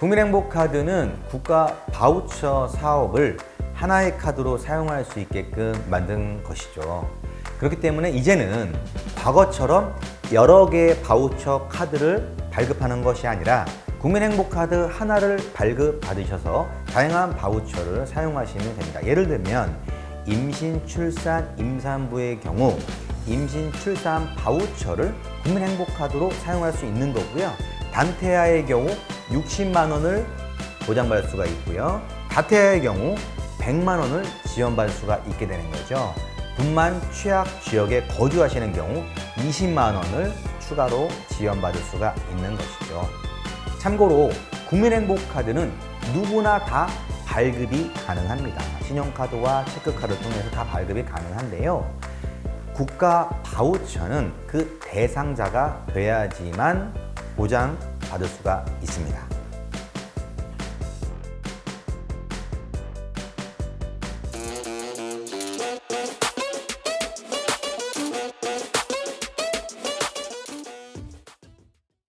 국민행복카드는 국가 바우처 사업을 하나의 카드로 사용할 수 있게끔 만든 것이죠. 그렇기 때문에 이제는 과거처럼 여러 개의 바우처 카드를 발급하는 것이 아니라 국민행복카드 하나를 발급받으셔서 다양한 바우처를 사용하시면 됩니다. 예를 들면 임신, 출산, 임산부의 경우 임신, 출산 바우처를 국민행복카드로 사용할 수 있는 거고요. 단태아의 경우 60만 원을 보장받을 수가 있고요. 다태아의 경우 100만 원을 지원받을 수가 있게 되는 거죠. 분만 취약 지역에 거주하시는 경우 20만 원을 추가로 지원받을 수가 있는 것이죠. 참고로 국민행복카드는 누구나 다 발급이 가능합니다. 신용카드와 체크카드를 통해서 다 발급이 가능한데요. 국가 바우처는 그 대상자가 돼야지만 보장 받을 수가 있습니다.